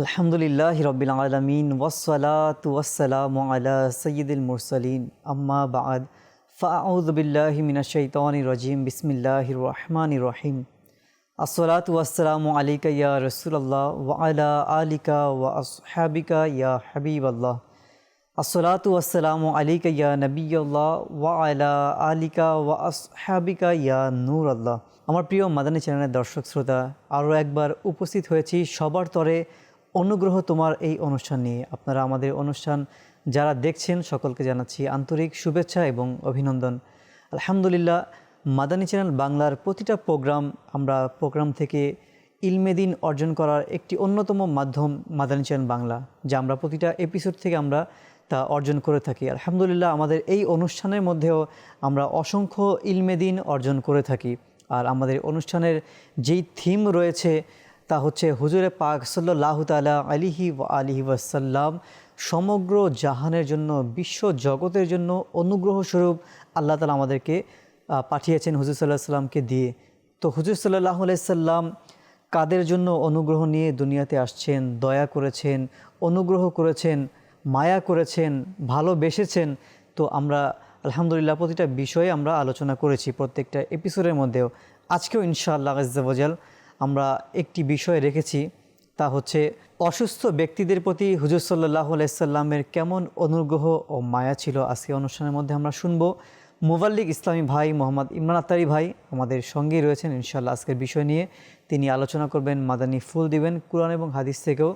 আলহামদুলিল্লাহ রবিল আলমিন ওসলাত ওয়াসালাম আলা সঈদুল মুরসলিন। আম্মা বাদ। ফাউদ্বিল্লাহ মিনাশৈতানি রজিম। বিসমিল্লাহ রহমান রহিম। আসসালাত ওয়াসালাম আলিকা ইয়া রসুল্লাহ ওয়ালা আলিকা ওয়া আসহাবিকা ইয়া হাবিব আল্লাহ আসসালাত ওয়াসালাম আলিকা ইয়া নবীল্লাহ ওয়ালা আলিকা ওয়া আসহাবিকা ইয়া নূর আল্লাহ আমার প্রিয় মাদানী চ্যানেলের দর্শক শ্রোতা, আরও একবার উপস্থিত হয়েছি সবার তরে অনুগ্রহ তোমার এই অনুষ্ঠান নিয়ে। আপনারা আমাদের অনুষ্ঠান যারা দেখছেন, সকলকে জানাচ্ছি আন্তরিক শুভেচ্ছা এবং অভিনন্দন। আলহামদুলিল্লাহ, মাদানী চ্যানেল বাংলার প্রতিটা প্রোগ্রাম আমরা প্রোগ্রাম থেকে ইলমেদিন অর্জন করার একটি অন্যতম মাধ্যম মাদানী চ্যানেল বাংলা, যা আমরা প্রতিটা এপিসোড থেকে আমরা তা অর্জন করে থাকি। আলহামদুলিল্লাহ, আমাদের এই অনুষ্ঠানের মধ্যেও আমরা অসংখ্য ইলমেদিন অর্জন করে থাকি। আর আমাদের অনুষ্ঠানের যেই থিম রয়েছে তা হচ্ছে হুজুরে পাক সাল্লাহ তালা আলিহি আলিহি ওয়াসাল্লাম সমগ্র জাহানের জন্য, বিশ্ব জগতের জন্য অনুগ্রহ স্বরূপ আল্লাহ তালা আমাদেরকে পাঠিয়েছেন হুজুর সাল্লাহ সাল্লামকে দিয়ে। তো হুজুর সাল্লাহ সাল্লাম কাদের জন্য অনুগ্রহ নিয়ে দুনিয়াতে আসছেন, দয়া করেছেন, অনুগ্রহ করেছেন, মায়া করেছেন, ভালোবেসেছেন? তো আমরা আলহামদুলিল্লাহ প্রতিটা বিষয়ে আমরা আলোচনা করেছি প্রত্যেকটা এপিসোডের মধ্যেও। আজকেও ইনশাআল্লাহ আজ্জাবজাল আমরা একটি বিষয় রেখেছি, তা হচ্ছে অসুস্থ ব্যক্তিদের প্রতি হুজুর সাল্লাহ আলাইসাল্লামের কেমন অনুগ্রহ ও মায়া ছিল আজকে অনুষ্ঠানের মধ্যে আমরা শুনব। মুবাল্লিক ইসলামী ভাই মোহাম্মদ ইমরান আত্তারি ভাই আমাদের সঙ্গেই রয়েছেন ইনশাল্লাহ আজকের বিষয় নিয়ে তিনি আলোচনা করবেন, মাদানী ফুল দিবেন, কোরআন এবং হাদিস থেকেও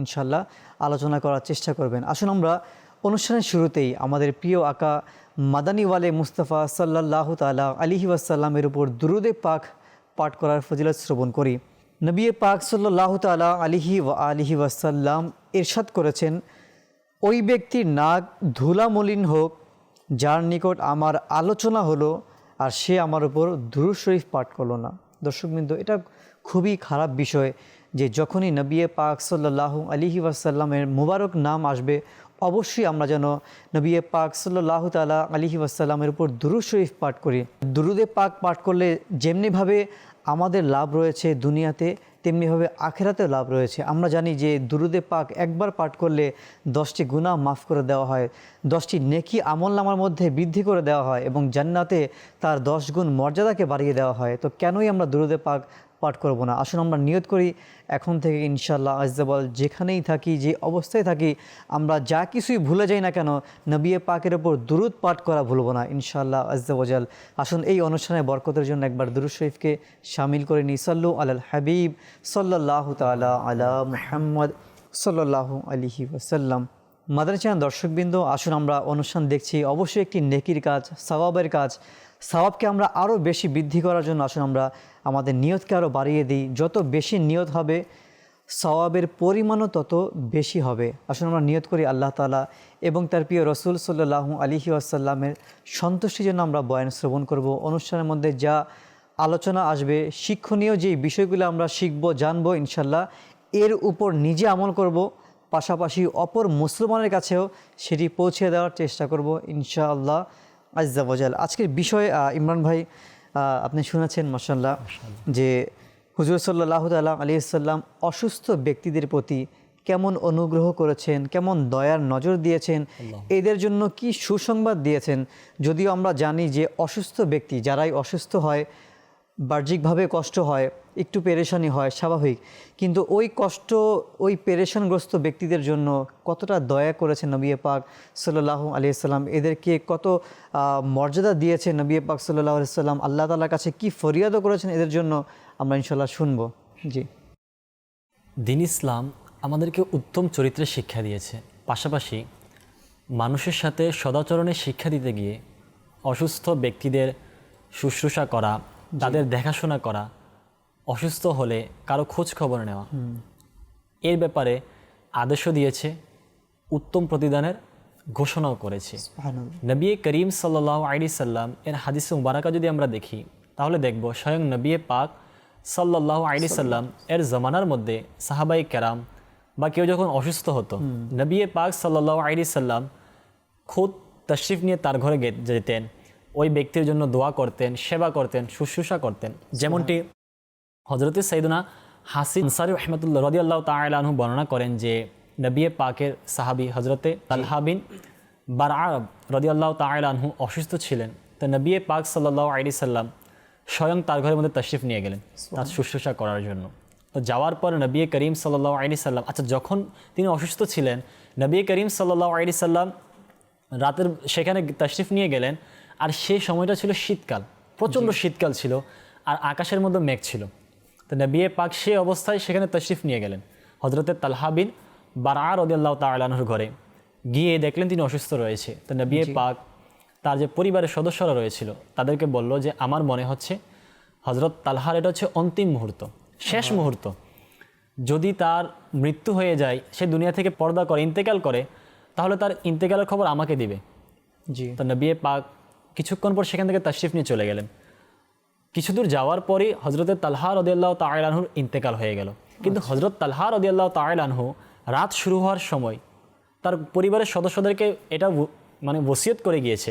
ইনশাল্লাহ আলোচনা করার চেষ্টা করবেন। আসুন আমরা অনুষ্ঠানের শুরুতেই আমাদের প্রিয় আকা মাদানী ওয়ালে মুস্তাফা সাল্লাহ তালা আলিহি ওয়াসাল্লামের উপর দুরুদে পাক পাঠ করার ফজিলত শ্রবণ করি। নবী পাক সাল্লাহ তালা আলিহি ওয়া আলিহি ওয়াসাল্লাম ইরশাদ করেছেন, ওই ব্যক্তির নাক ধুলামলিন হোক, যার নিকট আমার আলোচনা হলো আর সে আমার উপর দুরুদ শরীফ পাঠ করল না। দর্শকবৃন্দ, এটা খুবই খারাপ বিষয় যে যখনই নবী পাক সাল্লাহ আলিহি ওয়াসাল্লামের মুবারক নাম আসবে অবশ্যই আমরা যেন নবী পাক সাল্লাহ তালা আলিহি ওয়াসাল্লামের উপর দুরুদ শরীফ পাঠ করি। দুরুদে পাক পাঠ করলে যেমনিভাবে আমাদের লাভ রয়েছে দুনিয়াতে, তেমনিভাবে আখেরাতেও লাভ রয়েছে। আমরা জানি যে দুরুদে পাক একবার পাঠ করলে দশটি গুনাহ মাফ করে দেওয়া হয়, দশটি নেকি আমল নামার মধ্যে বৃদ্ধি করে দেওয়া হয় এবং জান্নাতে তার দশ গুণ মর্যাদাকে বাড়িয়ে দেওয়া হয়। তো কেনই আমরা দুরুদে পাক পাঠ করব না। আসুন আমরা নিয়ত করি, এখন থেকে ইনশাল্লাহ আজদাবল যেখানেই থাকি, যে অবস্থায় থাকি, আমরা যা কিছুই ভুলে যাই না কেন নবিয়ে পাকের ওপর দুরুদ পাঠ করা ভুলব না ইনশাল্লাহ আজদাবজাল আসুন এই অনুষ্ঠানে বরকতের জন্য একবার দুরুদ শরীফকে সামিল করে নিই। সাল্লু আলাল হাবিব সাল্লাহ তালা আলা মুহাম্মদ সাল্লাহ আলিহি ওসাল্লাম মাদানী চ্যানেল দর্শকবৃন্দ, আসুন আমরা অনুষ্ঠান দেখছি। অবশ্যই একটি নেকির কাজ, সওয়াবের কাজ সওয়াবকে আমরা আরও বেশি বৃদ্ধি করার জন্য আসুন আমরা আমাদের নিয়তকে আরও বাড়িয়ে দিই। যত বেশি নিয়ত হবে, সওয়াবের পরিমাণও তত বেশি হবে। আসুন আমরা নিয়ত করি আল্লাহ তালা এবং তার প্রিয় রসুল সাল্লাহ আলিহি আসাল্লামের সন্তুষ্টির জন্য আমরা বয়ান শ্রবণ করব। অনুষ্ঠানের মধ্যে যা আলোচনা আসবে, শিক্ষণীয় যে বিষয়গুলো আমরা শিখব, জানব ইনশাল্লাহ এর উপর নিজে আমল করব। পাশাপাশি অপর মুসলমানের কাছেও সেটি পৌঁছে দেওয়ার চেষ্টা করব ইনশাআল্লাহ। আজ্জাবজাল আজকের বিষয়ে ইমরান ভাই আপনি শুনেছেন মাসাল্লাহ যে হুজুর সাল্লাহ তাল্লাম আলী সাল্লাম অসুস্থ ব্যক্তিদের প্রতি কেমন অনুগ্রহ করেছেন কেমন দয়ার নজর দিয়েছেন এদের জন্য কি সুসংবাদ দিয়েছেন? যদিও আমরা জানি যে অসুস্থ ব্যক্তি যারাই অসুস্থ হয় বাহ্যিকভাবে কষ্ট হয় একটু পেরেশানি হয় স্বাভাবিক। কিন্তু ওই কষ্ট ওই পেরেশানগ্রস্ত ব্যক্তিদের জন্য কতটা দয়া করেছে নবী পাক সাল্লাহ আলিয়াল্লাম এদেরকে কত মর্যাদা দিয়েছে নবী পাক সাল্লাহ আলিয়াল্লাম আল্লাহ তালার কাছে কি ফরিয়াদও করেছেন এদের জন্য? আমরা ইনশাল্লাহ শুনব। জি। দিন ইসলাম আমাদেরকে উত্তম চরিত্রের শিক্ষা দিয়েছে। পাশাপাশি মানুষের সাথে সদাচরণের শিক্ষা দিতে গিয়ে অসুস্থ ব্যক্তিদের শুশ্রূষা করা তাদের দেখাশোনা করা অসুস্থ হলে কারও খোঁজ খবর নেওয়া। এর ব্যাপারে আদেশও দিয়েছে উত্তম প্রতিদানের ঘোষণাও করেছে। নবী করিম সাল্লাহ আলি সাল্লাম এর হাদিসে মুবারাকা যদি আমরা দেখি তাহলে দেখব স্বয়ং নবী পাক সাল্লাহ আলি সাল্লাম এর জমানার মধ্যে সাহাবাই কেরাম বা কেউ যখন অসুস্থ হতো নবী পাক সাল্লাহ আলি সাল্লাম খুদ তশরিফ নিয়ে তার ঘরে যেতেন। ওই ব্যক্তির জন্য দোয়া করতেন সেবা করতেন শুশ্রূষা করতেন। যেমনটি হজরত সৈদনা হাসিন আনসারি রহমতুল্লাহ রদি আল্লাহ তালু বর্ণনা করেন যে নবিয়ে পাকের সাহাবি হজরতে তালহাবিন বার আরব রদি আল্লাহ তালহু অসুস্থ ছিলেন। তো নবিয়ে পাক সাল্লাহ আলি সাল্লাম স্বয়ং তার ঘরের মধ্যে তশরিফ নিয়ে গেলেন তার শুশ্রূষা করার জন্য। তো যাওয়ার পর নবী করিম সাল্লাহ আলি সাল্লাম আচ্ছা যখন তিনি অসুস্থ ছিলেন নবী করিম সাল্লাহ আলি সাল্লাম রাতের সেখানে তশরিফ নিয়ে গেলেন। আর সেই সময়টা ছিল শীতকাল প্রচণ্ড শীতকাল ছিল আর আকাশের মধ্যে মেঘ ছিল। তো নবিয়ে পাক সেই অবস্থায় সেখানে তশরিফ নিয়ে গেলেন। হজরতের তালহাবিন বারা রদিয়াল্লাহ তালাহুর ঘরে গিয়ে দেখলেন তিনি অসুস্থ রয়েছে। তো নবিয়ে পাক তার যে পরিবারের সদস্যরা রয়েছিল তাদেরকে বলল যে আমার মনে হচ্ছে হজরত তালহার এটা হচ্ছে অন্তিম মুহূর্ত শেষ মুহূর্ত। যদি তার মৃত্যু হয়ে যায় সে দুনিয়া থেকে পর্দা করে ইন্তেকাল করে তাহলে তার ইন্তেকালের খবর আমাকে দিবে। জি। তো নবিয়ে পাক কিছুক্ষণ পর সেখান থেকে তাশরিফ নিয়ে চলে গেলেন। কিছু দূর যাওয়ার পরই হজরতের তালহা রদিয়াল্লাহ তাইলানহুর ইন্তেকাল হয়ে গেল। কিন্তু হজরত তালহা রদিয়াল্লাহ তাইলানহু রাত শুরু হওয়ার সময় তার পরিবারের সদস্যদেরকে এটা মানে ওসিয়ত করে গিয়েছে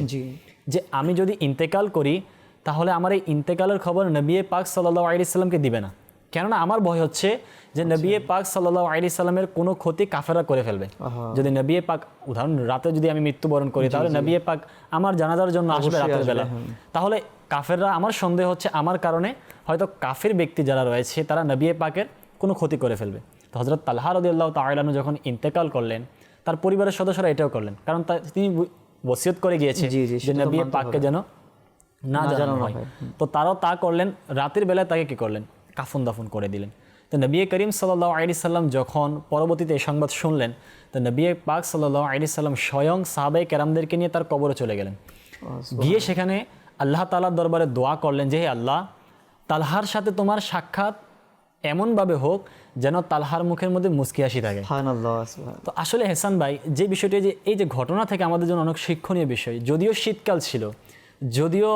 যে আমি যদি ইন্তেকাল করি তাহলে আমার এই ইন্তেকালের খবর নবিয়ে পাক সাল্লাহ আলি সাল্লামকে দিবে না। কেননা আমার ভয় হচ্ছে যে নবিয়ে পাক সাল্লাহ আলি সাল্লামের কোনো ক্ষতি কাফেরা করে ফেলবে। যদি নবিয়ে পাক উদাহরণ রাতে যদি আমি মৃত্যুবরণ করি তাহলে নবিয়ে পাক আমার জানাজার জন্য আসবে রাতের বেলা। তাহলে কাফেররা আমার সন্দেহ হচ্ছে আমার কারণে হয়তো কাফের ব্যক্তি যারা রয়েছে তারা নবিয়ে পাকের কোনো ক্ষতি করে ফেলবে। তো হজরত তাল্লাহ রদিয়াল্লাহ তাইলানু যখন ইন্তেকাল করলেন তার পরিবারের সদস্যরা এটাও করলেন। কারণ তা- তিনি ওসিয়ত করে গিয়েছে যে নবিয়ে পাককে যেন না জানানো হয়। তো তারাও তা করলেন রাতের বেলায় তাকে কি করলেন? কাফন দাফন করে দিলেন। তো নবী করিম সাল্লাহ আলি সাল্লাম যখন পরবর্তীতে এই সংবাদ শুনলেন তো নবী পাক সাল্লাহ আলি সাল্লাম স্বয়ং সাহাবাই কেরামদেরকে নিয়ে তার কবরে চলে গেলেন। গিয়ে সেখানে আল্লাহ তালার দরবারে দোয়া করলেন যে হে আল্লাহ তালহার সাথে তোমার সাক্ষাৎ এমনভাবে হোক যেন তালহার মুখের মধ্যে মুস্কি হাসি থাকে। তো আসলে হেসান ভাই যে বিষয়টি যে এই যে ঘটনা থেকে আমাদের জন্য অনেক শিক্ষণীয় বিষয় যদিও শীতকাল ছিল যদিও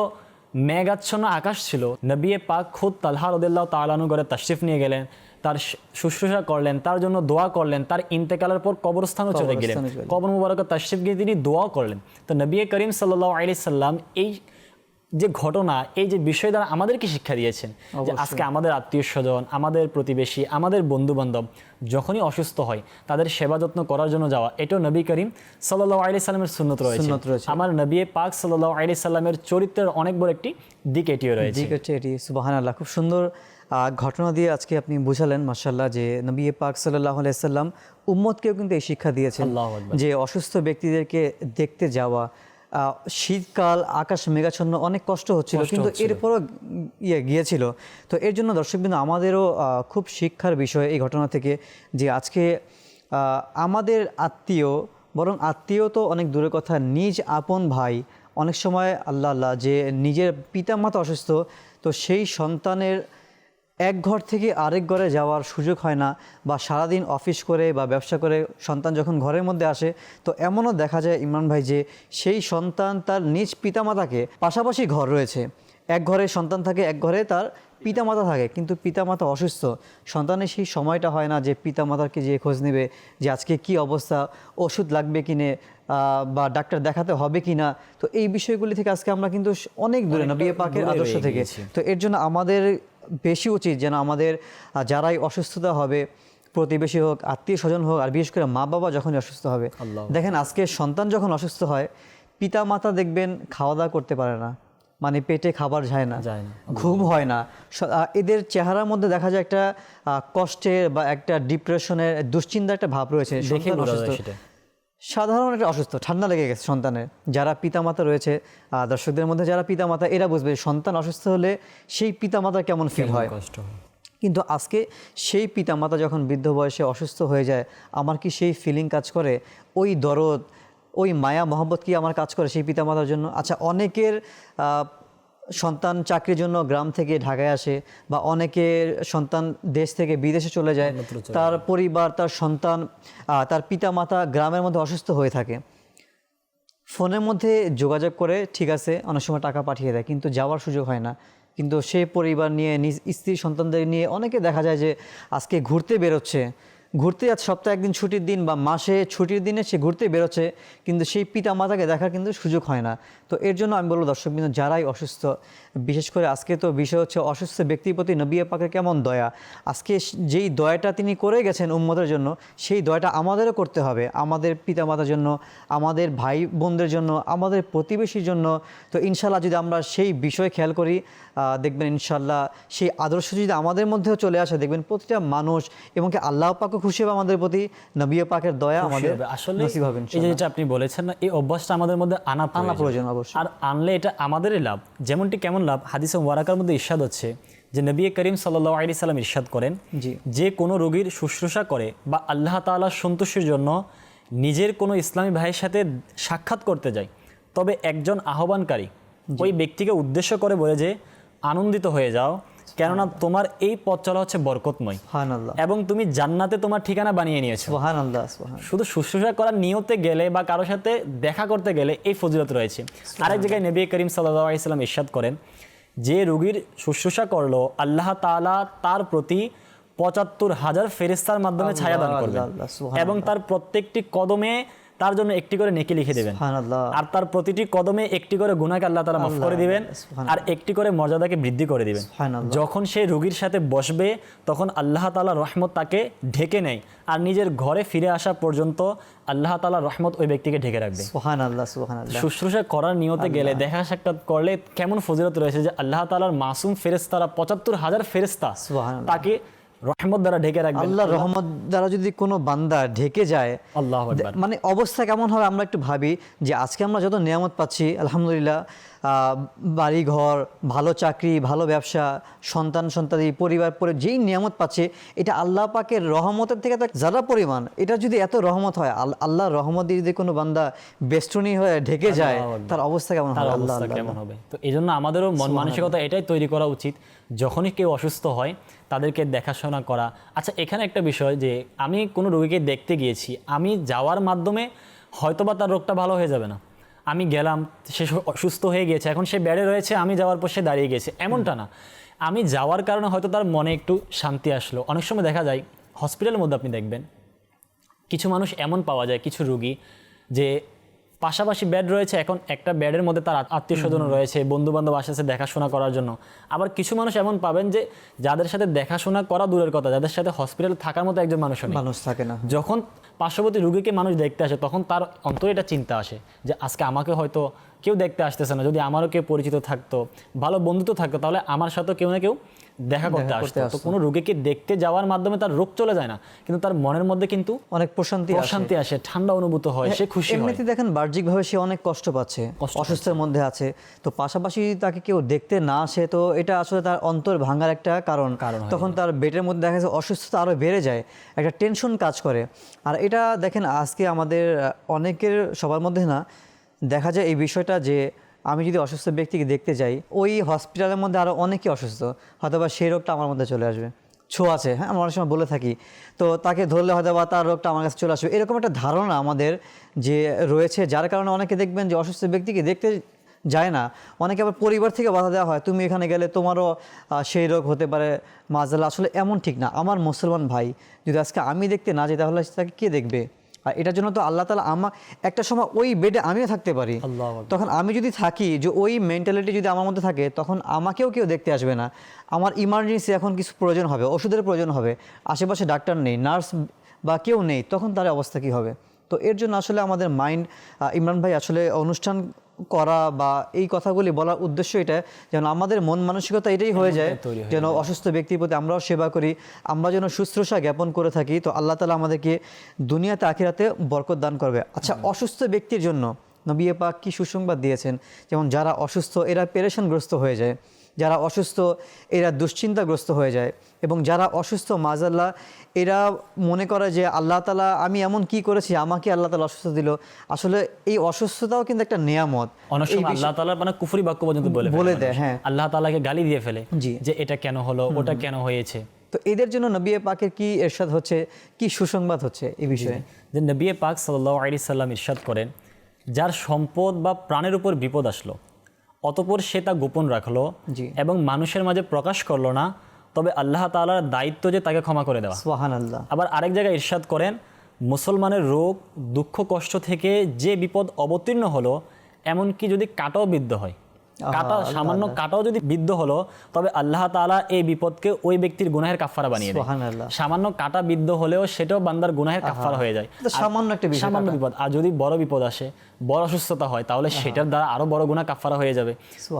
মেঘাচ্ছন্ন আকাশ ছিল। নবিয়ে পাক খুদ তালহা রদুল্লাহ করে তাশরিফ নিয়ে গেলেন তার শুশ্রূষা করলেন তার জন্য দোয়া করলেন তার ইন্তেকালের পর কবরস্থানও চলে গেলেন। কবর মুবারক তাশরিফ গিয়ে তিনি দোয়াও করলেন। তো নবিয়ে করিম সাল্লাহ আলি সাল্লাম এই যে ঘটনা এই যে বিষয় দ্বারা আমাদেরকে শিক্ষা দিয়েছেন যে আজকে আমাদের আত্মীয় স্বজন আমাদের প্রতিবেশী আমাদের বন্ধু বান্ধব যখনই অসুস্থ হয় তাদের সেবা যত্ন করার জন্য যাওয়া এটাও নবী করিম সাল্লাহ আলি সাল্লামের সুন্নত রয়েছে। আমার নবী পাক সাল্লাহ আলি সাল্লামের চরিত্রের অনেক বড় একটি দিক এটিও রয়েছে। এটি সুবাহান আল্লাহ খুব সুন্দর আহ, ঘটনা দিয়ে আজকে আপনি বুঝালেন মার্শাল্লাহ যে নবী পাক সাল্লাহ আলাইসাল্লাম উম্মতকেও কিন্তু এই শিক্ষা দিয়েছেন যে অসুস্থ ব্যক্তিদেরকে দেখতে যাওয়া শীতকাল আকাশ মেঘাচ্ছন্ন অনেক কষ্ট হচ্ছিল কিন্তু এরপরও ইয়ে গিয়েছিল। তো এর জন্য দর্শকবৃন্দ আমাদেরও খুব শিক্ষার বিষয় এই ঘটনা থেকে যে আজকে আমাদের আত্মীয় বরং আত্মীয় তো অনেক দূরের কথা নিজ আপন ভাই অনেক সময় আল্লাহ আল্লাহ যে নিজের পিতামাতা অসুস্থ তো সেই সন্তানের এক ঘর থেকে আরেক ঘরে যাওয়ার সুযোগ হয় না বা সারাদিন অফিস করে বা ব্যবসা করে সন্তান যখন ঘরের মধ্যে আসে তো এমনও দেখা যায় ইমরান ভাই যে সেই সন্তান তার নিজ পিতামাতাকে পাশাপাশি ঘর রয়েছে। এক ঘরে সন্তান থাকে এক ঘরে তার পিতামাতা থাকে কিন্তু পিতামাতা অসুস্থ। সন্তানের সেই সময়টা হয় না যে পিতামাতাকে যে খোঁজ নেবে যে আজকে কি অবস্থা ওষুধ লাগবে কিনে বা ডাক্তার দেখাতে হবে কি না তো এই বিষয়গুলি থেকে আজকে আমরা কিন্তু অনেক দূরে না বিয়ে পাকের আদর্শ থেকে। তো এর জন্য আমাদের বেশি উচিত যেন আমাদের যারাই অসুস্থতা হবে প্রতিবেশী হোক আত্মীয় স্বজন হোক আর বিশেষ করে মা বাবা যখনই অসুস্থ হবে দেখেন আজকে সন্তান যখন অসুস্থ হয় পিতা মাতা দেখবেন খাওয়া দাওয়া করতে পারে না মানে পেটে খাবার যায় না। ঘুম হয় না। এদের চেহারার মধ্যে দেখা যায় একটা আহ, কষ্টের বা একটা ডিপ্রেশনের দুশ্চিন্তার একটা ভাব রয়েছে সাধারণ একটা অসুস্থ ঠান্ডা লেগে গেছে সন্তানের। যারা পিতামাতা রয়েছে দর্শকদের মধ্যে যারা পিতামাতা এরা বুঝবে সন্তান অসুস্থ হলে সেই পিতামাতা কেমন ফিল হয়। কষ্ট কিন্তু আজকে সেই পিতামাতা যখন বৃদ্ধ বয়সে অসুস্থ হয়ে যায় আমার কি সেই ফিলিং কাজ করে? ওই দরদ ওই মায়া মহব্বত কি আমার কাজ করে সেই পিতামাতার জন্য? আচ্ছা অনেকের সন্তান চাকরির জন্য গ্রাম থেকে ঢাকায় আসে বা অনেকের সন্তান দেশ থেকে বিদেশে চলে যায় তার পরিবার তার সন্তান তার পিতা মাতা গ্রামের মধ্যে অসুস্থ হয়ে থাকে। ফোনের মধ্যে যোগাযোগ করে ঠিক আছে অনেক সময় টাকা পাঠিয়ে দেয় কিন্তু যাওয়ার সুযোগ হয় না। কিন্তু সে পরিবার নিয়ে নিজ স্ত্রী সন্তানদের নিয়ে অনেকে দেখা যায় যে আজকে ঘুরতে বেরোচ্ছে। ঘুরতে যাচ্ছে সপ্তাহে একদিন ছুটির দিন বা মাসে ছুটির দিনে সে ঘুরতে বেরোচ্ছে, কিন্তু সেই পিতা মাতাকে দেখার কিন্তু সুযোগ হয় না। তো এর জন্য আমি বলব দর্শক বিন্দু, যারাই অসুস্থ, বিশেষ করে আজকে তো বিষয় হচ্ছে অসুস্থ ব্যক্তির প্রতি নবিয়া পাকে কেমন দয়া? আজকে যেই দয়াটা তিনি করে গেছেন উম্মতের জন্য, সেই দয়াটা আমাদেরও করতে হবে। আমাদের পিতা মাতার জন্য, আমাদের ভাই বোনদের জন্য, আমাদের প্রতিবেশীর জন্য। তো ইনশাল্লাহ যদি আমরা সেই বিষয় খেয়াল করি দেখবেন ইনশাল্লাহ সেই আদর্শ যদি আমাদের মধ্যেও চলে আসে, দেখবেন প্রতিটা মানুষ এবং কি আল্লাহ পাকও খুশি হবে আমাদের প্রতি নবিয়া পাকের দয়া আমাদের আসলে এই যে যেটা আপনি বলেছেন না এই অভ্যাসটা আমাদের মধ্যে আনা আনা প্রয়োজন। অবশ্যই। আর আনলে এটা আমাদেরই লাভ। যেমনটি কেমন লাভ? হাদিসে ওয়ারাকার মধ্যে ইরশাদ হচ্ছে যে নবী করিম সাল্লাহ আলি সাল্লাম ইরশাদ করেন জি। যে কোনো রোগীর শুশ্রূষা করে বা আল্লাহ তাআলার সন্তুষ্টির জন্য নিজের কোনো ইসলামী ভাইয়ের সাথে সাক্ষাৎ করতে যায়। তবে একজন আহ্বানকারী ওই ব্যক্তিকে উদ্দেশ্য করে বলে যে আনন্দিত হয়ে যাও কেননা তোমার এই পথ চলা হচ্ছে বরকতময়। এবং তুমি জান্নাতে তোমার ঠিকানা বানিয়ে নিয়েছো। শুধু শুশ্রূষা করার নিয়তে গেলে বা কারোর সাথে দেখা করতে গেলে এই ফজিলত রয়েছে। আরেক জায়গায় নবী করিম সাল্লাম ইরশাদ করেন যে রুগীর শুশ্রূষা করল আল্লাহ তাআলা তার প্রতি পঁচাত্তর হাজার ফেরেস্তার মাধ্যমে ছায়া দান সুবহানাল্লাহ। এবং তার প্রত্যেকটি কদমে তার জন্য একটি করে নেকি লিখে দেবেন। আর তার প্রতিটি কদমে একটি করে গুণাকে আল্লাহ তাআলা মাফ করে দিবেন আর একটি করে মর্যাদাকে বৃদ্ধি করে দিবেন। যখন সে রোগীর সাথে বসবে তখন আল্লাহ তালা রহমত তাকে ঢেকে নেয়। আর নিজের ঘরে ফিরে আসা পর্যন্ত আল্লাহ তালা রহমত ওই ব্যক্তিকে ঢেকে রাখবে। শুশ্রূষা করার নিয়তে গেলে দেখা সাক্ষাৎ করলে কেমন ফজিলত রয়েছে যে আল্লাহ তালার মাসুম ফেরেস্তারা পঁচাত্তর হাজার ফেরেস্তা তাকে রহমত দ্বারা ঢেকে রাখবেন। আল্লাহ রহমত দ্বারা যদি কোনো বান্দা ঢেকে যায় আল্লাহ মানে অবস্থা কেমন হবে আমরা একটু ভাবি যে আজকে আমরা যত নিয়ামত পাচ্ছি আলহামদুলিল্লাহ আহ, বাড়ি ঘর ভালো চাকরি ভালো ব্যবসা সন্তান সন্তানি পরিবার পরে যেই নিয়ামত পাচ্ছে এটা আল্লাহ পাকের রহমতের থেকে তো যারা পরিমাণ। এটা যদি এত রহমত হয় আল- আল্লাহর রহমত দিয়ে যদি কোনো বান্দা বেষ্টনী হয়ে ঢেকে যায় তার অবস্থা কেমন হবে? আল্লাহ আল্লাহ কেমন হবে? তো এই জন্য আমাদেরও মন মানসিকতা এটাই তৈরি করা উচিত। যখনই কেউ অসুস্থ হয় তাদেরকে দেখাশোনা করা। আচ্ছা এখানে একটা বিষয় যে আমি কোনো রোগীকে দেখতে গিয়েছি, আমি যাওয়ার মাধ্যমে হয়তোবা তার রোগটা ভালো হয়ে যাবে না। আমি গেলাম, সে অসুস্থ হয়ে গিয়েছে, এখন সে বেড়ে রয়েছে, আমি যাওয়ার পর সে দাঁড়িয়ে গেছে এমনটা না। আমি যাওয়ার কারণে হয়তো তার মনে একটু শান্তি আসলো। অনেক সময় দেখা যায়, হসপিটালের মধ্যে আপনি দেখবেন, কিছু মানুষ এমন পাওয়া যায়, কিছু রুগী যে পাশাপাশি বেড রয়েছে এখন একটা বেডের মধ্যে তার আত্মীয় স্বজন রয়েছে বন্ধু বান্ধব আসেছে দেখাশোনা করার জন্য। আবার কিছু মানুষ এমন পাবেন যে যাদের সাথে দেখাশোনা করা দূরের কথা যাদের সাথে হসপিটালে থাকার মতো একজন মানুষ মানুষ থাকে না। যখন পার্শ্ববর্তী রুগীকে মানুষ দেখতে আসে তখন তার অন্তরে এটা চিন্তা আসে যে আজকে আমাকে হয়তো কেউ দেখতে আসতেছে না। যদি আমারও কেউ পরিচিত থাকতো ভালো বন্ধুত্ব থাকতো তাহলে আমার সাথে কেউ না কেউ দেখা করতে আসতো। তো কোনো রোগীকে দেখতে যাওয়ার মাধ্যমে তার রোগ চলে যায় না। কিন্তু তার মনের মধ্যে কিন্তু অনেক প্রশান্তি প্রশান্তি আসে ঠান্ডা অনুভূত হয় সে খুশি হয়। এমনিতে দেখেন বাহ্যিকভাবে সে অনেক কষ্ট পাচ্ছে অসুস্থের মধ্যে আছে। তো পাশাপাশি তাকে কেউ দেখতে না আসে তো এটা আসলে তার অন্তর ভাঙার একটা কারণ। কারণ তখন তার বেডের মধ্যে দেখা যাচ্ছে অসুস্থতা আরও বেড়ে যায় একটা টেনশন কাজ করে। আর এটা দেখেন আজকে আমাদের অনেকের সবার মধ্যে না দেখা যায় এই বিষয়টা যে আমি যদি অসুস্থ ব্যক্তিকে দেখতে যাই, ওই হসপিটালের মধ্যে আরও অনেকে অসুস্থ হয়তো বা সেই রোগটা আমার মধ্যে চলে আসবে। ছোঁয়া আছে হ্যাঁ আমরা অনেক সময় বলে থাকি। তো তাকে ধরলে হয়তো বা তার রোগটা আমার কাছে চলে আসবে। এরকম একটা ধারণা আমাদের যে রয়েছে, যার কারণে অনেকে দেখবেন যে অসুস্থ ব্যক্তিকে দেখতে যায় না। অনেকে আবার পরিবার থেকে বাধা দেওয়া হয়, তুমি এখানে গেলে তোমারও সেই রোগ হতে পারে মাজালা আসলে এমন ঠিক না। আমার মুসলমান ভাই, যদি আজকে আমি দেখতে না যাই, তাহলে তাকে কে দেখবে? আর এটার জন্য তো আল্লাহ তালা আমার একটা সময় ওই বেডে আমিও থাকতে পারি। আল্লাহু তখন আমি যদি থাকি যে ওই মেন্টালিটি যদি আমার মধ্যে থাকে তখন আমাকেও কেউ দেখতে আসবে না। আমার ইমার্জেন্সি এখন কিছু প্রয়োজন হবে ওষুধের প্রয়োজন হবে আশেপাশে ডাক্তার নেই নার্স বা কেউ নেই তখন তার অবস্থা কী হবে? তো এর জন্য আসলে আমাদের মাইন্ড ইমরান ভাই আসলে অনুষ্ঠান করা বা এই কথাগুলি বলার উদ্দেশ্য এটা যেন আমাদের মন মানসিকতা এটাই হয়ে যায় যেন অসুস্থ ব্যক্তির প্রতি আমরাও সেবা করি আমরা যেন শুশ্রূষা জ্ঞাপন করে থাকি তো আল্লাহ তালা আমাদেরকে দুনিয়াতে আখিরাতে বরকত দান করবে। আচ্ছা অসুস্থ ব্যক্তির জন্য নবিয়ে পাক কি সুসংবাদ দিয়েছেন? যেমন যারা অসুস্থ এরা পেরেশনগ্রস্ত হয়ে যায়। যারা অসুস্থ এরা দুশ্চিন্তাগ্রস্ত হয়ে যায়। এবং যারা অসুস্থ মাজাল্লাহ এরা মনে করে যে আল্লাহ তালা আমি এমন কি করেছি আমাকে আল্লাহ তালা অসুস্থ দিল। আসলে এই অসুস্থতাও কিন্তু একটা নিয়ামত। অনেক সময় আল্লাহ তাআলার মানে কুফরি বাক্য পর্যন্ত বলে বলে। দেয়, হ্যাঁ। আল্লাহ তালাকে গালি দিয়ে ফেলে জি। যে এটা কেন হলো ওটা কেন হয়েছে? তো এদের জন্য নবী পাকের কি এরশাদ হচ্ছে কি সুসংবাদ হচ্ছে এই বিষয়ে? যে নবী পাক সাল্লাল্লাহু আলাইহি সাল্লাম ইরশাদ করেন যার সম্পদ বা প্রাণের উপর বিপদ আসলো অতপর সে তা গোপন রাখল। এবং মানুষের মাঝে প্রকাশ করল না তবে আল্লাহ তালার দায়িত্ব যে তাকে ক্ষমা করে দেওয়া। সোহান আল্লাহ আবার আরেক জায়গায় ইরশাদ করেন মুসলমানের রোগ দুঃখ কষ্ট থেকে যে বিপদ অবতীর্ণ হলো এমনকি যদি কাটাও বিদ্ধ হয়। কাটা সামান্য কাটাও যদি বিদ্ধ হলো তবে আল্লাহ তাআলা এই বিপদকে ওই ব্যক্তির গুনাহের কাফফারা বানিয়ে দেয়। সামান্য কাটা বিদ্ধ হলেও সেটাও বান্দার গুনাহের কাফফারা হয়ে যায়। সামান্য একটা সামান্য বিপদ। আর যদি বড় বিপদ আসে বড় অসুস্থতা হয় তাহলে সেটার দ্বারা আরও বড় গুনাহ কাফফারা হয়ে যাবে।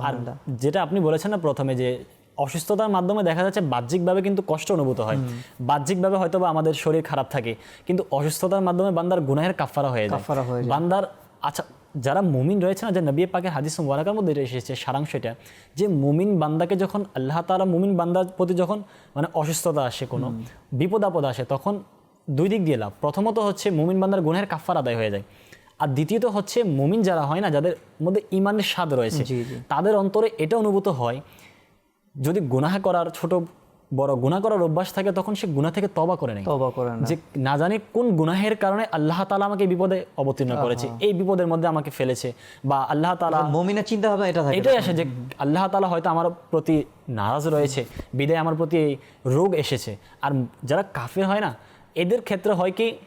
আর যেটা আপনি বলেছেন না প্রথমে যে অসুস্থতার মাধ্যমে দেখা যাচ্ছে বাহ্যিকভাবে কিন্তু কষ্ট অনুভূত হয়। বাহ্যিকভাবে হয়তো বা আমাদের শরীর খারাপ থাকে কিন্তু অসুস্থতার মাধ্যমে বান্দার গুনাহের কাফফারা যায়। হয়ে যায়। বান্দার আচ্ছা যারা মুমিন রয়েছে না যে নবী পাকের হাদিস মুবারাকার মধ্যে এটা এসেছে সারাংশ এটা যে মুমিন বান্দাকে যখন আল্লাহ তাআলা মুমিন বান্দার প্রতি যখন মানে অসুস্থতা আসে কোনো বিপদ আপদ আসে তখন দুই দিক দিয়ে লাভ। প্রথমত হচ্ছে মুমিন বান্দার গুণের কাফার আদায় হয়ে যায়। আর দ্বিতীয়ত হচ্ছে মুমিন যারা হয় না যাদের মধ্যে ইমানের স্বাদ রয়েছে। তাদের অন্তরে এটা অনুভূত হয় যদি গুনাহ করার ছোট বড় গুনাহ করার অভ্যাস থাকে তখন সে গুনাহ থেকে তবা করে নেয়। তবা করে যে না জানি কোন গুনাহের কারণে আল্লাহ তাআলা আমাকে বিপদে অবতীর্ণ করেছে এই বিপদের মধ্যে আমাকে ফেলেছে বা আল্লাহ তাআলা মমিনের চিন্তা ভাবনা এটা এটাই আসে যে আল্লাহ তালা হয়তো আমার প্রতি নারাজ রয়েছে বিদায় আমার প্রতি এই রোগ এসেছে। আর যারা কাফের হয় না এদের ক্ষেত্রে হয় কি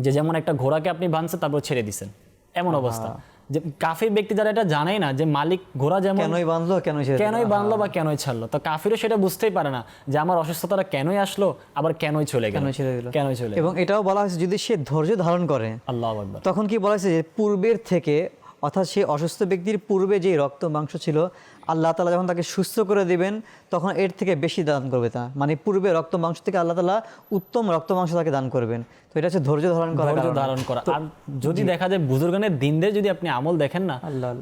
যে যেমন একটা ঘোড়াকে আপনি বাঁধছেন তারপর ছেড়ে দিছেন। এমন অবস্থা। যে কাফির ব্যক্তি যারা এটা জানেই না যে মালিক ঘোড়া যেমন কেনই বাঁধলো কেনই কেনই বাঁধলো বা কেনই ছাড়লো। তো কাফিরও সেটা বুঝতেই পারে না যে আমার অসুস্থতাটা কেনই আসলো আবার কেনই চলে গেল। কেনই চলে এবং এটাও বলা হয়েছে যদি সে ধৈর্য ধারণ করে আল্লাহ আকবার। তখন কি বলা হয়েছে যে পূর্বের থেকে অর্থাৎ সেই অসুস্থ ব্যক্তির পূর্বে যে রক্ত মাংস ছিল আল্লাহ তালা যখন তাকে সুস্থ করে দিবেন তখন এর থেকে বেশি দান করবে তা। মানে পূর্বে রক্ত মাংস থেকে আল্লাহ তালা উত্তম রক্ত মাংস তাকে দান করবেন। তো এটা হচ্ছে ধৈর্য ধারণ করা ধৈর্য ধারণ করা। আর যদি দেখা যায় বুজুর্গানের দিনদের যদি আপনি আমল দেখেন না।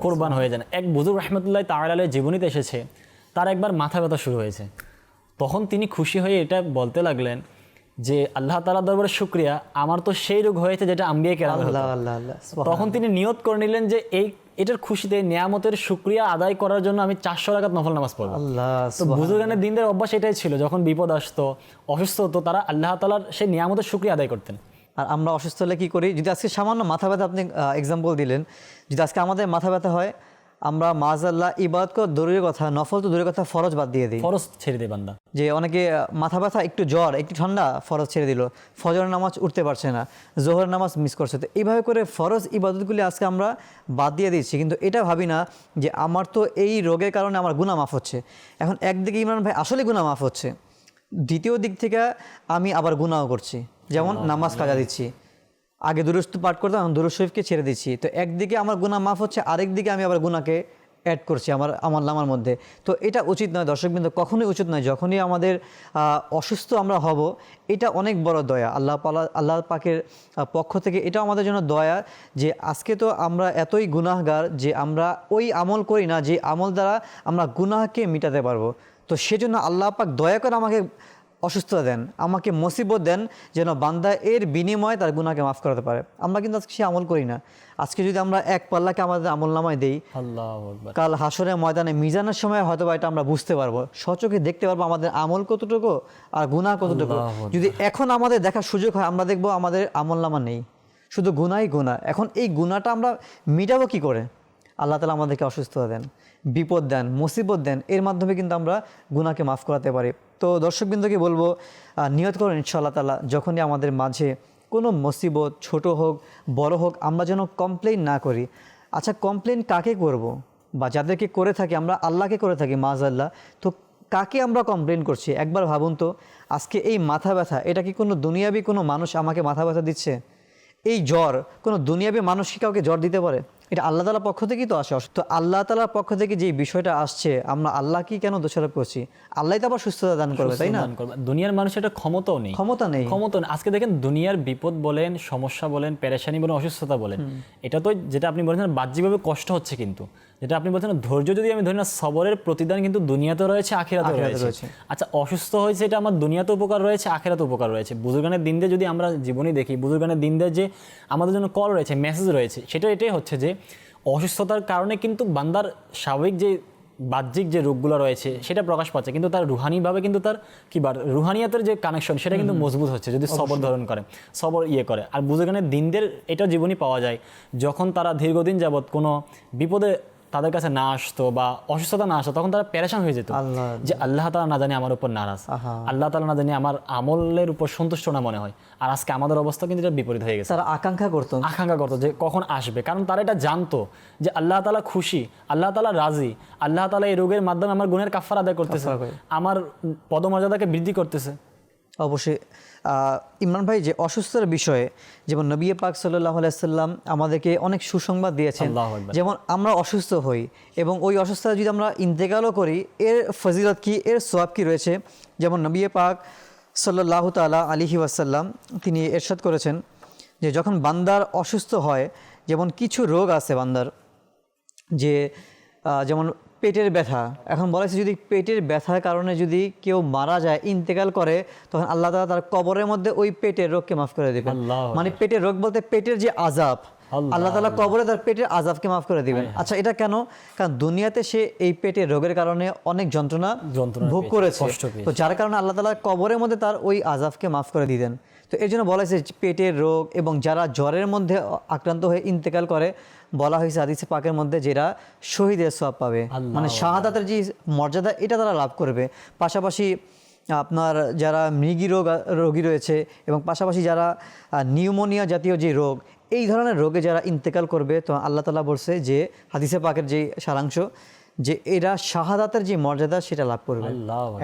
কোরবান হয়ে যান। এক বুজুর্গ রহমতুল্লাহ তাআলার জীবনীতে এসেছে তার একবার মাথা ব্যথা শুরু হয়েছে। তখন তিনি খুশি হয়ে এটা বলতে লাগলেন যে আল্লাহ তাআলা দরবারে শুক্রিয়া আমার তো সেই রোগ হয়েছে যেটা আম্বিয়া কেরাম তখন তিনি নিয়ত করে নিলেন যে এই এটার খুশিতে নিয়ামতের শুক্রিয়া আদায় করার জন্য আমি চারশো রাকাত নফল নামাজ পড়ব। তো বুজুর্গানের দিনদের অভ্যাস এটাই ছিল যখন বিপদ আসতো অসুস্থ হতো তারা আল্লাহ তালার সেই নিয়ামতের শুক্রিয়া আদায় করতেন। আর আমরা অসুস্থ হলে কি করি? যদি আজকে সামান্য মাথা ব্যথা আপনি এক্সাম্পল দিলেন যদি আজকে আমাদের মাথা ব্যথা হয় আমরা মাজাল্লাহ ইবাদ কর দূরের কথা নফল তো দূরের কথা ফরজ বাদ দিয়ে দিই। ফরজ ছেড়ে দে বান্দা। যে অনেকে মাথা ব্যথা একটু জ্বর একটু ঠান্ডা ফরজ ছেড়ে দিল। ফজরের নামাজ উঠতে পারছে না জোহরের নামাজ মিস করছে। তো এইভাবে করে ফরজ ইবাদতগুলি আজকে আমরা বাদ দিয়ে দিচ্ছি। কিন্তু এটা ভাবি না যে আমার তো এই রোগের কারণে আমার গুণা মাফ হচ্ছে। এখন একদিকে ইমরান ভাই আসলে গুণা মাফ হচ্ছে দ্বিতীয় দিক থেকে আমি আবার গুণাও করছি। যেমন নামাজ কাজা দিচ্ছি। আগে দুরুস্ত পাঠ করতাম, এখন দুরুজ শরীফকে ছেড়ে দিচ্ছি। তো একদিকে আমার গুণা মাফ হচ্ছে, আরেক দিকে আমি আবার গুণাকে অ্যাড করছি আমার আমার নামার মধ্যে। তো এটা উচিত নয় দর্শকবৃন্দ কখনোই উচিত নয়। যখনই আমাদের অসুস্থ আমরা হব, এটা অনেক বড় দয়া। আল্লাহ পালা, আল্লাহ পাকের পক্ষ থেকে এটা আমাদের জন্য দয়া যে আজকে তো আমরা এতই গুনাহগার যে আমরা ওই আমল করি না, যে আমল দ্বারা আমরা গুনাহকে মিটাতে পারব। তো সেজন্য আল্লাহ পাক দয়া করে আমাকে অসুস্থতা দেন আমাকে মুসিবত দেন যেন বান্দা এর বিনিময়ে তার গুণাকে মাফ করাতে পারে। আমরা কিন্তু আজকে সে আমল করি না। আজকে যদি আমরা এক পাল্লাকে আমাদের আমল নামায় দিই কাল হাসরের ময়দানে মিজানের সময় হয়তো বা এটা আমরা বুঝতে পারব। সচকে দেখতে পারব আমাদের আমল কতটুকু আর গুনাহ কতটুকু। যদি এখন আমাদের দেখার সুযোগ হয় আমরা দেখব আমাদের আমল নামা নেই। শুধু গুনাই গুণা এখন এই গুণাটা আমরা মিটাবো কি করে? আল্লাহ তালা আমাদেরকে অসুস্থতা দেন বিপদ দেন মুসিবত দেন এর মাধ্যমে কিন্তু আমরা গুণাকে মাফ করাতে পারি। তো দর্শকবৃন্দকে বলব নিয়ত করুন ইনশাআল্লাহ তালা যখনই আমাদের মাঝে কোনো মুসিবত ছোট হোক, বড় হোক, আমরা যেন কমপ্লেন না করি। আচ্ছা কমপ্লেন কাকে করব? বা যাদেরকে করে থাকি, আমরা আল্লাহকে করে থাকি মাজ আল্লাহ তো কাকে আমরা কমপ্লেন করছি? একবার ভাবুন তো, আজকে এই মাথা ব্যথা, এটা কি কোনো দুনিয়াবি কোনো মানুষ আমাকে মাথা ব্যথা দিচ্ছে? এই জ্বর, কোনো দুনিয়াবি মানুষ কি কাউকে জ্বর দিতে পারে? এটা আল্লাহ তালার পক্ষ থেকেই তো আসে। তো আল্লাহ তালার পক্ষ থেকে যে বিষয়টা আসছে আমরা আল্লাহকে কেন দোষারোপ করছি? আল্লাহ তো আবার সুস্থতা দান করবে তাই না? করবে। দুনিয়ার মানুষের একটা ক্ষমতাও নেই। ক্ষমতা নেই। ক্ষমতা নেই। আজকে দেখেন দুনিয়ার বিপদ বলেন সমস্যা বলেন পেরেশানি বলেন অসুস্থতা বলেন। এটা তো যেটা আপনি বলেছেন বাহ্যিকভাবে কষ্ট হচ্ছে কিন্তু। যেটা আপনি বলছেন ধৈর্য যদি আমি ধরি না সবরের প্রতিদান কিন্তু দুনিয়াতে রয়েছে আখিরাতে রয়েছে। আচ্ছা অসুস্থ হয়েছে এটা আমার দুনিয়াতে উপকার রয়েছে আখিরাতে উপকার রয়েছে। বুজুর্গানের দিন দিয়ে যদি আমরা জীবনী দেখি বুজুর্গানের দিন দিয়ে যে আমাদের জন্য কল রয়েছে মেসেজ রয়েছে সেটা এটাই হচ্ছে যে অসুস্থতার কারণে কিন্তু বান্দার স্বাভাবিক যে বাহ্যিক যে রোগগুলো রয়েছে সেটা প্রকাশ পাচ্ছে। কিন্তু তার রুহানিভাবে কিন্তু তার কি বার রুহানিয়াতের যে কানেকশন সেটা কিন্তু মজবুত হচ্ছে যদি সবর ধারণ করে সবর ইয়ে করে। আর বুঝেখানে দিনদের এটা জীবনই পাওয়া যায়। যখন তারা দীর্ঘদিন যাবৎ কোনো বিপদে তাদের কাছে না আসতো বা অসুস্থতা না আসতো তখন তারা প্যারেশান হয়ে যেত। যে আল্লাহ তালা না জানি আমার উপর নারাজ। আল্লাহ তালা না জানি আমার আমলের উপর সন্তুষ্ট না মনে হয়। আর আজকে আমাদের অবস্থা কিন্তু এটা বিপরীত হয়ে গেছে। তারা আকাঙ্ক্ষা করতো। আকাঙ্ক্ষা করতো যে কখন আসবে। কারণ তারা এটা জানতো যে আল্লাহ তালা খুশি আল্লাহ তালা রাজি আল্লাহ তালা এই রোগের মাধ্যমে আমার গুণের কাফার আদায় করতেছে। আমার পদমর্যাদাকে বৃদ্ধি করতেছে। অবশ্যই। ইমরান ভাই যে অসুস্থতার বিষয়ে যেমন নবী পাক সাল্লাহ আলাইসাল্লাম আমাদেরকে অনেক সুসংবাদ দিয়েছেন যেমন আমরা অসুস্থ হই এবং ওই অসুস্থতা যদি আমরা ইন্তেকালও করি এর ফজিলত কি এর সোয়াব কি রয়েছে? যেমন নবী পাক সাল্লাহ তালা আলিহি ওয়াসাল্লাম তিনি এরশাদ করেছেন যে যখন বান্দার অসুস্থ হয় যেমন কিছু রোগ আছে বান্দার যে যেমন পেটের ব্যথা। এখন বলেছে যদি পেটের ব্যথার কারণে যদি কেউ মারা যায় ইন্তেকাল করে তখন আল্লাহ তালা তার কবরের মধ্যে ওই পেটের রোগকে মাফ করে দেবেন। মানে পেটের রোগ বলতে পেটের যে আজাব আল্লাহ তালা কবরে তার পেটের আজাবকে মাফ করে দিবেন। আচ্ছা এটা কেন? কারণ দুনিয়াতে সে এই পেটের রোগের কারণে অনেক যন্ত্রণা ভোগ করেছে। তো যার কারণে আল্লাহ তালা কবরের মধ্যে তার ওই আজাবকে মাফ করে দিতেন। তো এর জন্য বলা হয়েছে পেটের রোগ এবং যারা জ্বরের মধ্যে আক্রান্ত হয়ে ইন্তেকাল করে বলা হয়েছে আদিসে পাকের মধ্যে যেটা শহীদের সব পাবে। মানে শাহাদাতের যে মর্যাদা এটা তারা লাভ করবে। পাশাপাশি আপনার যারা মৃগী রোগ রোগী রয়েছে এবং পাশাপাশি যারা নিউমোনিয়া জাতীয় যে রোগ এই ধরনের রোগে যারা ইন্তেকাল করবে তো আল্লাহ তালা বলছে যে হাদিসে পাকের যে সারাংশ যে এরা শাহাদাতের যে মর্যাদা সেটা লাভ করবে।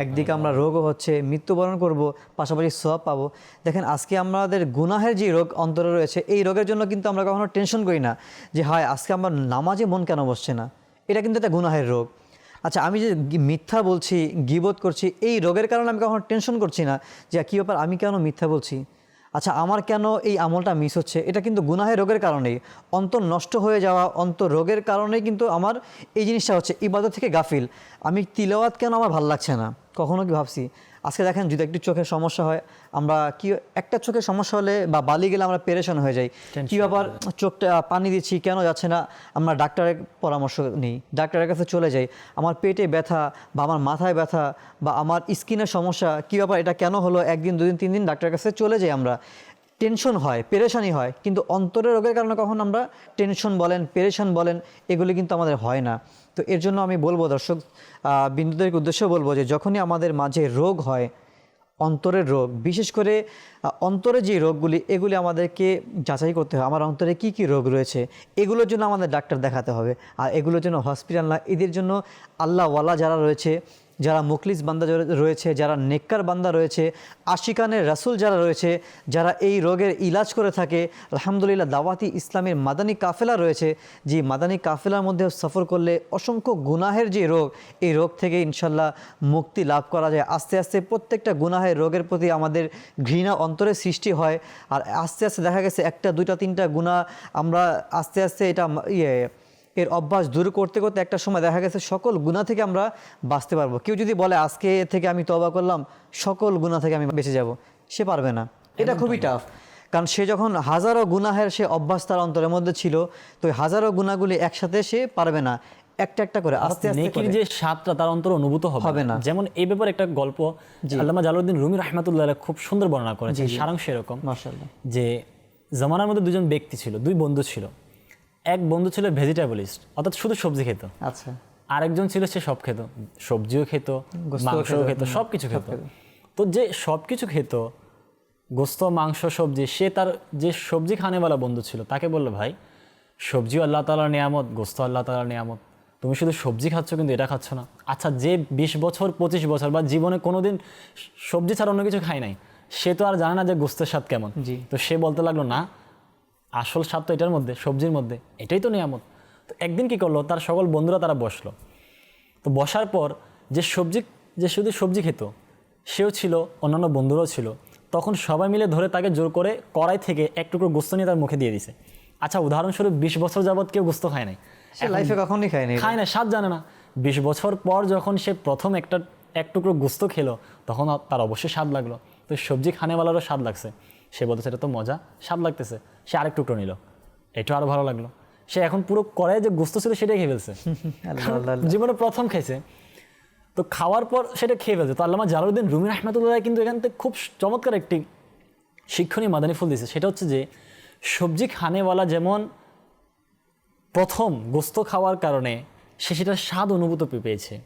একদিকে আমরা রোগও হচ্ছে মৃত্যুবরণ করব পাশাপাশি সব পাবো। দেখেন আজকে আমাদের গুনাহের যে রোগ অন্তরে রয়েছে এই রোগের জন্য কিন্তু আমরা কখনো টেনশন করি না যে হায় আজকে আমার নামাজে মন কেন বসছে না? এটা কিন্তু একটা গুনাহের রোগ। আচ্ছা আমি যে মিথ্যা বলছি গিবোধ করছি এই রোগের কারণে আমি কখনো টেনশন করছি না যে কী ব্যাপার আমি কেন মিথ্যা বলছি? আচ্ছা আমার কেন এই আমলটা মিস হচ্ছে? এটা কিন্তু গুনাহের রোগের কারণেই। অন্তর নষ্ট হয়ে যাওয়া, অন্তর রোগের কারণে কিন্তু আমার এই জিনিসটা হচ্ছে ইবাদত থেকে গাফিল। আমি তিলাওয়াত কেন আমার ভালো লাগছে না? কখনো কি ভাবছি? আজকে দেখেন যদি একটু চোখের সমস্যা হয় আমরা কি একটা চোখের সমস্যা হলে বা বালি গেলে আমরা পেরেশান হয়ে যাই। কি ব্যাপার? চোখটা পানি দিচ্ছি কেন যাচ্ছে না? আমরা ডাক্তারের পরামর্শ নিই। ডাক্তারের কাছে চলে যাই। আমার পেটে ব্যথা বা আমার মাথায় ব্যথা বা আমার স্কিনের সমস্যা কী ব্যাপার? এটা কেন হলো? একদিন দুদিন তিন দিন ডাক্তারের কাছে চলে যাই আমরা। টেনশন হয় পেরেশানি হয় কিন্তু অন্তরের রোগের কারণে কখন আমরা টেনশন বলেন পেরেশান বলেন এগুলি কিন্তু আমাদের হয় না। তো এর জন্য আমি বলব দর্শক বিন্দুদের উদ্দেশ্য বলব যে যখনই আমাদের মাঝে রোগ হয়, অন্তরের রোগ, বিশেষ করে অন্তরে যে রোগগুলি, এগুলি আমাদেরকে যাচাই করতে হয়, আমার অন্তরে কি কি রোগ রয়েছে, এগুলোর জন্য আমাদের ডাক্তার দেখাতে হবে। আর এগুলোর জন্য হসপিটাল না, এদের জন্য আল্লাহওয়ালা যারা রয়েছে যারা মুখলিস বান্দা রয়েছে, যারা নেককার বান্দা রয়েছে, আশিকানের রাসুল যারা রয়েছে, যারা এই রোগের ইলাজ করে থাকে, আলহামদুলিল্লাহ দাওয়াতি ইসলামের মাদানী কাফেলা রয়েছে। যে মাদানী কাফেলার মধ্যে সফর করলে অসংখ্য গুনাহের যে রোগ, এই রোগ থেকে ইনশাল্লাহ মুক্তি লাভ করা যায়। আস্তে আস্তে প্রত্যেকটা গুনাহের রোগের প্রতি আমাদের ঘৃণা অন্তরে সৃষ্টি হয়। আর আস্তে আস্তে দেখা গেছে একটা, দুইটা, তিনটা গুণা আমরা আস্তে আস্তে এটা ইয়ে এর অভ্যাস দূর করতে করতে একটা সময় দেখা গেছে সকল গুণা থেকে আমরা বাঁচতে পারব। কেউ যদি বলে আজকে থেকে আমি তবা করলাম সকল গুণা থেকে আমি বেঁচে যাব সে পারবে না। এটা খুবই টাফ কারণ সে যখন হাজারো গুনাহের সে অভ্যাস তার অন্তরের মধ্যে ছিল তো হাজারো গুণাগুলি একসাথে সে পারবে না। একটা একটা করে আস্তে আস্তে নেকির যে স্বাদটা তার অন্তর অনুভূত হবে না। যেমন এই ব্যাপারে একটা গল্প আল্লামা জালালউদ্দিন রুমি রহমাতুল্লাহ খুব সুন্দর বর্ণনা করেছে সারাংশ এরকম। যে জামানার মধ্যে দুজন ব্যক্তি ছিল দুই বন্ধু ছিল। এক বন্ধু ছিল ভেজিটেবলিস্ট অর্থাৎ শুধু সবজি খেত। আচ্ছা। আরেকজন ছিল সে সব খেত সবজিও খেত মাংসও খেত, সব কিছু খেত। তো যে সব কিছু খেত গোস্ত মাংস সবজি সে তার যে সবজি খানেওয়ালা বন্ধু ছিল তাকে বলল ভাই সবজিও আল্লাহ তালার নিয়ামত গোস্ত আল্লাহ তালার নিয়ামত। তুমি শুধু সবজি খাচ্ছ কিন্তু এটা খাচ্ছ না। আচ্ছা যে বিশ বছর পঁচিশ বছর বা জীবনে কোনোদিন সবজি ছাড়া অন্য কিছু খায় নাই সে তো আর জানে না যে গোস্তের স্বাদ কেমন। জি। তো সে বলতে লাগল না আসল স্বাদ তো এটার মধ্যে সবজির মধ্যে এটাই তো নিয়ামত। তো একদিন কি করল? তার সকল বন্ধুরা তারা বসল। তো বসার পর যে সবজি যে শুধু সবজি খেত সেও ছিল অন্যান্য বন্ধুরাও ছিল। তখন সবাই মিলে ধরে তাকে জোর করে কড়াই থেকে এক টুকরো গোস্ত নিয়ে তার মুখে দিয়ে দিছে। আচ্ছা উদাহরণস্বরূপ বিশ বছর যাবৎ কেউ গোস্ত খায় নাই। সে লাইফে কখনই খায়নি খায় না স্বাদ জানে না। বিশ বছর পর যখন সে প্রথম একটা এক টুকরো গোস্ত খেলো তখন তার অবশ্যই স্বাদ লাগল। তো সবজি খানেওয়ালারও স্বাদ লাগছে। সে বলতেছে এটা তো মজা। স্বাদ লাগতেছে। সে আরেক টুকরো নিল। এটা আরও ভালো লাগল। সে এখন পুরো কড়াই যে গোস্ত ছিল সেটাই খেয়ে ফেলছে। জীবনে প্রথম খেয়েছে তো খাওয়ার পর সেটা খেয়ে ফেলছে। তো আল্লামা জালালউদ্দিন রুমি রহমাতুল্লাহ কিন্তু এখান থেকে খুব চমৎকার একটি শিক্ষণীয় মাদানী ফুল দিছে সেটা হচ্ছে যে সবজি খানেওয়ালা যেমন প্রথম গোস্ত খাওয়ার কারণে সে সেটার স্বাদ অনুভূত পেয়েছে।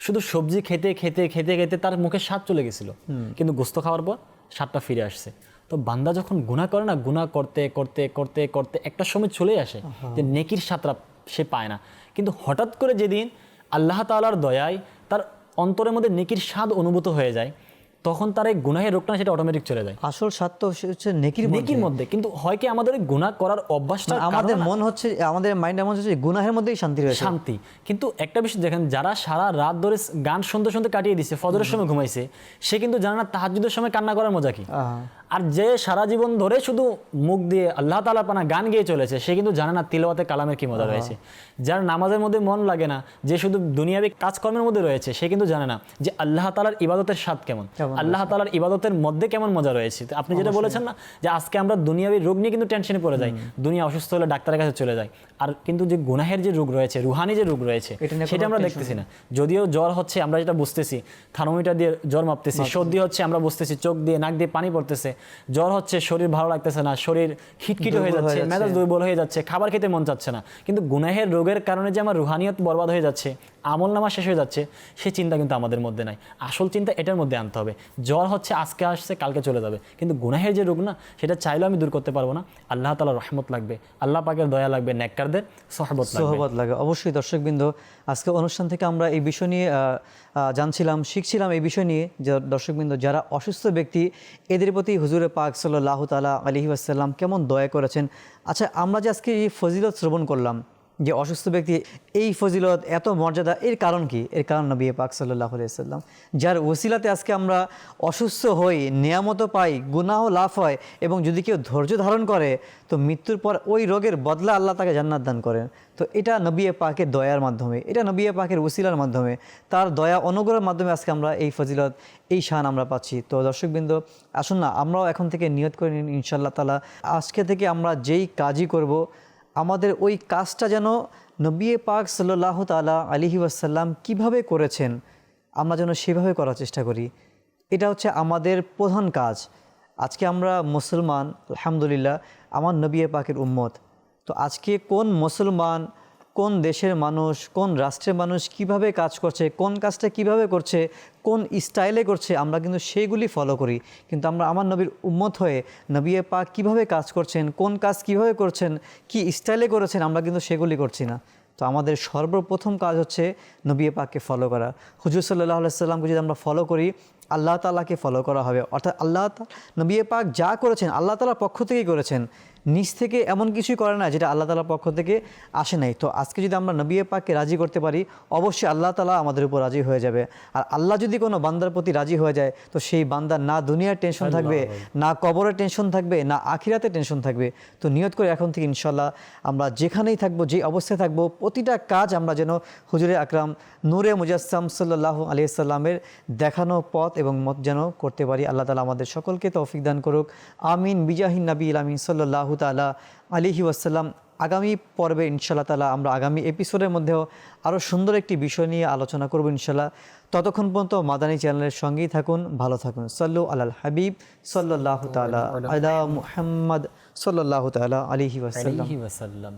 শুধু সবজি খেতে খেতে খেতে খেতে তার মুখে স্বাদ চলে গেছিল। কিন্তু গোস্ত খাওয়ার পর স্বাদটা ফিরে আসছে। তো বান্দা যখন গুণা করে না গুণা করতে করতে করতে করতে একটা সময় চলে আসে যে নেকির স্বাদটা সে পায় না। কিন্তু হঠাৎ করে যেদিন আল্লাহ তাআলার দয়ায় তার অন্তরের মধ্যে নেকির স্বাদ অনুভূত হয়ে যায় তখন তার এই গুনাহের রোগটা সেটা অটোমেটিক চলে যায়। আসল স্বাদ তো হচ্ছে নেকির নেকির মধ্যে। কিন্তু হয় কি আমাদের গুনাহ করার অভ্যাসটা আমাদের মন হচ্ছে আমাদের মাইন্ড এমন হচ্ছে যে গুনাহের মধ্যেই শান্তি রয়েছে। শান্তি। কিন্তু একটা বিষয় দেখেন যারা সারা রাত ধরে গান শুনতে শুনতে কাটিয়ে দিছে ফজরের সময় ঘুমাইছে সে কিন্তু জানে না তাহাজুদের সময় কান্না করার মজা কি। আর যে সারা জীবন ধরে শুধু মুখ দিয়ে আল্লাহ তালা পানা গান গেয়ে চলেছে সে কিন্তু জানে না তিলওয়াতে কালামের কি মজা রয়েছে। যার নামাজের মধ্যে মন লাগে না যে শুধু দুনিয়াবি কাজকর্মের মধ্যে রয়েছে সে কিন্তু জানে না যে আল্লাহ তালার ইবাদতের স্বাদ কেমন কেমন আল্লাহ তালার ইবাদতের মধ্যে কেমন মজা রয়েছে। আপনি যেটা বলেছেন না যে আজকে আমরা দুনিয়াবি রোগ নিয়ে কিন্তু টেনশনে পড়ে যাই দুনিয়া অসুস্থ হলে ডাক্তারের কাছে চলে যায় আর কিন্তু যে গুনাহের যে রোগ রয়েছে রুহানি যে রোগ রয়েছে সেটা আমরা দেখতেছি না। যদিও জ্বর হচ্ছে আমরা যেটা বুঝতেছি থার্মোমিটার দিয়ে জ্বর মাপতেছি। সর্দি হচ্ছে আমরা বুঝতেছি চোখ দিয়ে নাক দিয়ে পানি পড়তেছে জ্বর হচ্ছে শরীর ভালো লাগতেছে না শরীর খিটখিটে হয়ে যাচ্ছে। মেজাজ দুর্বল হয়ে যাচ্ছে খাবার খেতে মন চাচ্ছে না। কিন্তু গুনাহের রোগের কারণে যে আমার রুহানিয়ত বরবাদ হয়ে যাচ্ছে আমল নামা শেষ হয়ে যাচ্ছে সে চিন্তা কিন্তু আমাদের মধ্যে নাই। আসল চিন্তা এটার মধ্যে আনতে হবে। জ্বর হচ্ছে আজকে আসছে কালকে চলে যাবে। কিন্তু গুনাহের যে রোগ না সেটা চাইলেও আমি দূর করতে পারব না। আল্লাহ তালা রহমত লাগবে আল্লাহ পাকের দয়া লাগবে নেককারদের সহবত সহবত লাগে অবশ্যই দর্শকবৃন্দ আজকে অনুষ্ঠান থেকে আমরা এই বিষয় নিয়ে জানছিলাম শিখছিলাম এই বিষয় নিয়ে। যে দর্শকবৃন্দ যারা অসুস্থ ব্যক্তি এদের প্রতি হুজুরে পাক সাল্লাহ তালা আলহি আসাল্লাম কেমন দয়া করেছেন? আচ্ছা আমরা যে আজকে এই ফজিলত শ্রবণ করলাম যে অসুস্থ ব্যক্তি, এই ফজিলত, এত মর্যাদা, এর কারণ কি? এর কারণ নবী পাক সাল্লাহ সাল্লাম যার ওসিলাতে আজকে আমরা অসুস্থ হই, নিয়ামত পাই, গুনাহ লাভ হয়, এবং যদি কেউ ধৈর্য ধারণ করে, তো মৃত্যুর পর ওই রোগের বদলা আল্লাহ তাকে জান্নাত দান করেন। তো এটা নবী পাকের দয়ার মাধ্যমে, এটা নবী পাকের ওসিলার মাধ্যমে, তার দয়া অনুগ্রহের মাধ্যমে আজকে আমরা এই ফজিলত, এই শান আমরা পাচ্ছি। তো দর্শকবৃন্দ, আসুন না, আমরাও এখন থেকে নিয়ত করে নিন ইনশাল্লাহ তালা আজকে থেকে আমরা যেই কাজই করব আমাদের ওই কাজটা যেন নবিয়ে পাক সাল্লাহ তালা আলিহি ওয়াসাল্লাম কীভাবে করেছেন, আমরা যেন সেভাবে করার চেষ্টা করি। এটা হচ্ছে আমাদের প্রধান কাজ। আজকে আমরা মুসলমান, আলহামদুলিল্লাহ, আমার নবিয়ে পাকের উম্মত। তো আজকে কোন মুসলমান কোন দেশের মানুষ, কোন রাষ্ট্রের মানুষ কীভাবে কাজ করছে, কোন কাজটা কীভাবে করছে, কোন স্টাইলে করছে, আমরা কিন্তু সেইগুলি ফলো করি। কিন্তু আমরা আমার নবীর উম্মত হয়ে নবী পাক কীভাবে কাজ করছেন, কোন কাজ কীভাবে করছেন, কি স্টাইলে করেছেন, আমরা কিন্তু সেগুলি করছি না। তো আমাদের সর্বপ্রথম কাজ হচ্ছে নবী পাককে ফলো করা। হুজুর সাল্লাহ সাল্লামকে যদি আমরা ফলো করি আল্লাহ তালাকে ফলো করা হবে। অর্থাৎ আল্লাহ নবী পাক যা করেছেন আল্লাহ তালার পক্ষ থেকেই করেছেন। নিজ থেকে এমন কিছুই করে না যেটা আল্লাহ তালার পক্ষ থেকে আসে নাই। তো আজকে যদি আমরা নবী পাককে রাজি করতে পারি অবশ্যই আল্লাহ তালা আমাদের উপর রাজি হয়ে যাবে। আর আল্লাহ যদি কোনো বান্দার প্রতি রাজি হয়ে যায় তো সেই বান্দার না দুনিয়ার টেনশন থাকবে না কবরের টেনশন থাকবে না আখিরাতে টেনশন থাকবে। তো নিয়ত করে এখন থেকে ইনশাল্লাহ আমরা যেখানেই থাকব যে অবস্থায় থাকব প্রতিটা কাজ আমরা যেন হুজুরে আকরাম নূরে মুজাসসাম সাল্লাহ আলিয়া সাল্লামের দেখানো পথ এবং মত যেন করতে পারি। আল্লাহ তালা আমাদের সকলকে তৌফিক দান করুক। আমিন। বিজাহিন নবী আমিন সাল্লাহ তালা আলিহি ওয়াসাল্লাম। আগামী পর্বে ইনশাল্লাহ তালা আমরা আগামী এপিসোডের মধ্যেও আরও সুন্দর একটি বিষয় নিয়ে আলোচনা করব ইনশাল্লাহ ততক্ষণ পর্যন্ত মাদানী চ্যানেলের সঙ্গেই থাকুন, ভালো থাকুন। সাল্লু আলাল হাবিব সাল্লাহ তালা আলা মুহাম্মদ সাল্লাহ তালা আলিহি ওয়াসাল্লাম।